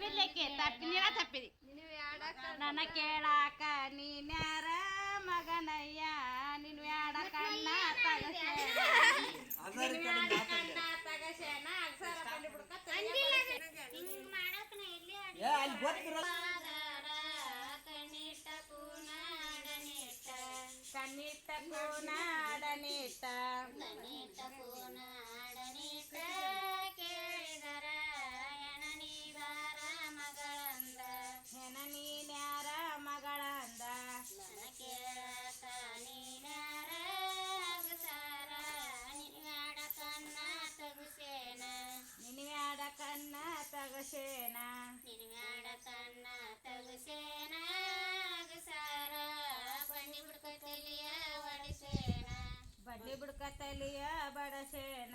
ಕಣ್ಣ ತಪ್ಪಿರ್ಲಿಕ್ಕೆ ತಪ್ಪಿನ ತಪ್ಪಿದಿ. ನನ್ನ ಕೇಳಾಕ ನೀನ್ಯಾರ ಮಗನಯ್ಯ? ನಿನ್ ಬ್ಯಾಡ ಕಣ್ಣ ತಗಸೇನ? ನಿನ್ ತಗಸೇನ? ನಿನ್ಗಾಡ ಕಣ್ಣ ತಗುಸೇನ? ಬಣ್ಣಿ ಬನ್ನಿ ಬಡ ಒಡಿಸೇನ ಬಡ್ಡಿ ಬಿಡ್ಕ ತಲಿಯ ಬಡಸೇನ?